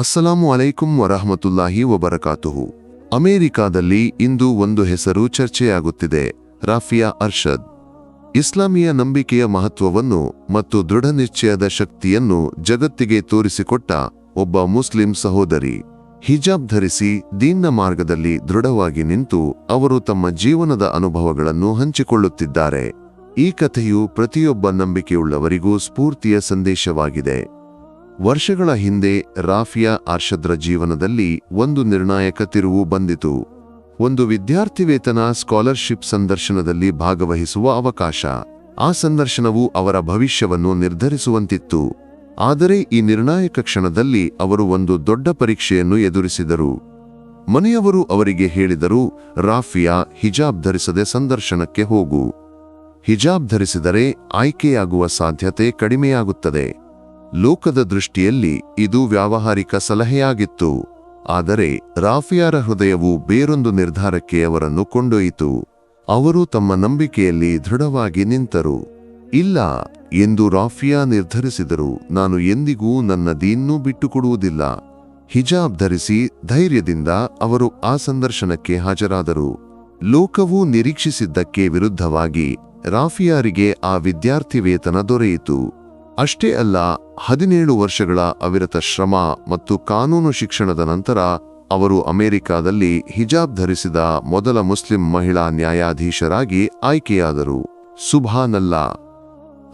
ಅಸ್ಸಲಾಮು ಅಲೈಕುಂ ವರಹಮತುಲ್ಲಾಹಿ ವಬರಕಾತುಹು. ಅಮೆರಿಕಾದಲ್ಲಿ ಇಂದು ಒಂದು ಹೆಸರು ಚರ್ಚೆಯಾಗುತ್ತಿದೆ, ರಾಫಿಯಾ ಅರ್ಷದ್. ಇಸ್ಲಾಮಿಯ ನಂಬಿಕೆಯ ಮಹತ್ವವನ್ನು ಮತ್ತು ದೃಢನಿಶ್ಚಯದ ಶಕ್ತಿಯನ್ನು ಜಗತ್ತಿಗೆ ತೋರಿಸಿಕೊಟ್ಟ ಒಬ್ಬ ಮುಸ್ಲಿಂ ಸಹೋದರಿ. ಹಿಜಾಬ್ ಧರಿಸಿ ದೀನ್ನ ಮಾರ್ಗದಲ್ಲಿ ದೃಢವಾಗಿ ನಿಂತು ಅವರು ತಮ್ಮ ಜೀವನದ ಅನುಭವಗಳನ್ನು ಹಂಚಿಕೊಳ್ಳುತ್ತಿದ್ದಾರೆ. ಈ ಕಥೆಯು ಪ್ರತಿಯೊಬ್ಬ ನಂಬಿಕೆಯುಳ್ಳವರಿಗೂ ಸ್ಫೂರ್ತಿಯ ಸಂದೇಶವಾಗಿದೆ. ವರ್ಷಗಳ ಹಿಂದೆ ರಾಫಿಯಾ ಆರ್ಷದ್ರ ಜೀವನದಲ್ಲಿ ಒಂದು ನಿರ್ಣಾಯಕ ತಿರುವು ಬಂದಿತು. ಒಂದು ವಿದ್ಯಾರ್ಥಿ ವೇತನ ಸ್ಕಾಲರ್ಶಿಪ್ ಸಂದರ್ಶನದಲ್ಲಿ ಭಾಗವಹಿಸುವ ಅವಕಾಶ. ಆ ಸಂದರ್ಶನವು ಅವರ ಭವಿಷ್ಯವನ್ನು ನಿರ್ಧರಿಸುವಂತಿತ್ತು. ಆದರೆ ಈ ನಿರ್ಣಾಯಕ ಕ್ಷಣದಲ್ಲಿ ಅವರು ಒಂದು ದೊಡ್ಡ ಪರೀಕ್ಷೆಯನ್ನು ಎದುರಿಸಿದರು. ಮನೆಯವರು ಅವರಿಗೆ ಹೇಳಿದರು, ರಾಫಿಯಾ ಹಿಜಾಬ್ ಧರಿಸದೆ ಸಂದರ್ಶನಕ್ಕೆ ಹೋಗು. ಹಿಜಾಬ್ ಧರಿಸಿದರೆ ಆಯ್ಕೆಯಾಗುವ ಸಾಧ್ಯತೆ ಕಡಿಮೆಯಾಗುತ್ತದೆ. ಲೋಕದ ದೃಷ್ಟಿಯಲ್ಲಿ ಇದು ವ್ಯಾವಹಾರಿಕ ಸಲಹೆಯಾಗಿತ್ತು. ಆದರೆ ರಾಫಿಯಾರ ಹೃದಯವು ಬೇರೊಂದು ನಿರ್ಧಾರಕ್ಕೆ ಅವರನ್ನು ಕೊಂಡೊಯ್ಯಿತು. ಅವರು ತಮ್ಮ ನಂಬಿಕೆಯಲ್ಲಿ ದೃಢವಾಗಿ ನಿಂತರು. ಇಲ್ಲ, ಎಂದು ರಾಫಿಯಾ ನಿರ್ಧರಿಸಿದರು. ನಾನು ಎಂದಿಗೂ ನನ್ನ ದೀನ್ನೂ ಬಿಟ್ಟುಕೊಡುವುದಿಲ್ಲ. ಹಿಜಾಬ್ ಧರಿಸಿ ಧೈರ್ಯದಿಂದ ಅವರು ಆ ಸಂದರ್ಶನಕ್ಕೆ ಹಾಜರಾದರು. ಲೋಕವು ನಿರೀಕ್ಷಿಸಿದ್ದಕ್ಕೆ ವಿರುದ್ಧವಾಗಿ ರಾಫಿಯಾರಿಗೆ ಆ ವಿದ್ಯಾರ್ಥಿ ವೇತನ ದೊರೆಯಿತು. ಅಷ್ಟೇ ಅಲ್ಲ, ಹದಿನೇಳು ವರ್ಷಗಳ ಅವಿರತ ಶ್ರಮ ಮತ್ತು ಕಾನೂನು ಶಿಕ್ಷಣದ ನಂತರ ಅವರು ಅಮೆರಿಕಾದಲ್ಲಿ ಹಿಜಾಬ್ ಧರಿಸಿದ ಮೊದಲ ಮುಸ್ಲಿಂ ಮಹಿಳಾ ನ್ಯಾಯಾಧೀಶರಾಗಿ ಆಯ್ಕೆಯಾದರು. ಸುಭಾನಲ್ಲಾ.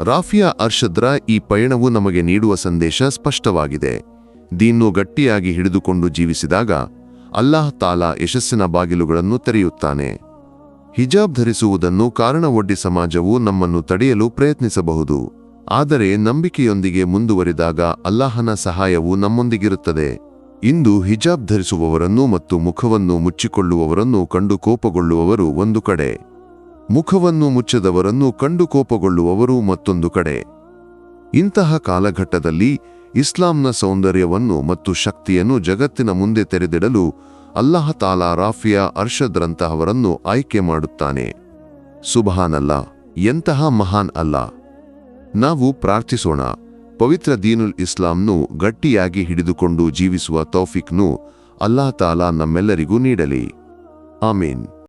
ರಾಫಿಯಾ ಅರ್ಷದ್ರ ಈ ಪಯಣವು ನಮಗೆ ನೀಡುವ ಸಂದೇಶ ಸ್ಪಷ್ಟವಾಗಿದೆ. ದೀನ್ನು ಗಟ್ಟಿಯಾಗಿ ಹಿಡಿದುಕೊಂಡು ಜೀವಿಸಿದಾಗ ಅಲ್ಲಾಹ್ ತಾಲಾ ಯಶಸ್ಸಿನ ಬಾಗಿಲುಗಳನ್ನು ತೆರೆಯುತ್ತಾನೆ. ಹಿಜಾಬ್ ಧರಿಸುವುದನ್ನು ಕಾರಣವೊಡ್ಡಿ ಸಮಾಜವು ನಮ್ಮನ್ನು ತಡೆಯಲು ಪ್ರಯತ್ನಿಸಬಹುದು. ಆದರೆ ನಂಬಿಕೆಯೊಂದಿಗೆ ಮುಂದುವರಿದಾಗ ಅಲ್ಲಾಹನ ಸಹಾಯವು ನಮ್ಮೊಂದಿಗಿರುತ್ತದೆ. ಇಂದು ಹಿಜಾಬ್ ಧರಿಸುವವರನ್ನು ಮತ್ತು ಮುಖವನ್ನು ಮುಚ್ಚಿಕೊಳ್ಳುವವರನ್ನು ಕಂಡು ಕೋಪಗೊಳ್ಳುವವರು ಒಂದು ಕಡೆ. ಮುಖವನ್ನು ಮುಚ್ಚದವರನ್ನು ಕಂಡು ಕೋಪಗೊಳ್ಳುವವರು ಮತ್ತೊಂದು ಕಡೆ. ಇಂತಹ ಕಾಲಘಟ್ಟದಲ್ಲಿ ಇಸ್ಲಾಂನ ಸೌಂದರ್ಯವನ್ನು ಮತ್ತು ಶಕ್ತಿಯನ್ನು ಜಗತ್ತಿನ ಮುಂದೆ ತೆರೆದಿಡಲು ಅಲ್ಲಾಹ ತಾಲಾ ರಾಫಿಯಾ ಅರ್ಷದ್ರಂತಹವರನ್ನು ಆಯ್ಕೆ ಮಾಡುತ್ತಾನೆ. ಸುಬಹಾನಲ್ಲ ಎಂತಹ ಮಹಾನ್ ಅಲ್ಲ. ನಾವು ಪ್ರಾರ್ಥಿಸೋಣ. ಪವಿತ್ರ ದೀನುಲ್ ಇಸ್ಲಾಂನು ಗಟ್ಟಿಯಾಗಿ ಹಿಡಿದುಕೊಂಡು ಜೀವಿಸುವ ತೌಫಿಕ್ನು ಅಲ್ಲಾ ತಾಲಾ ನಮ್ಮೆಲ್ಲರಿಗೂ ನೀಡಲಿ. ಆಮೀನ್.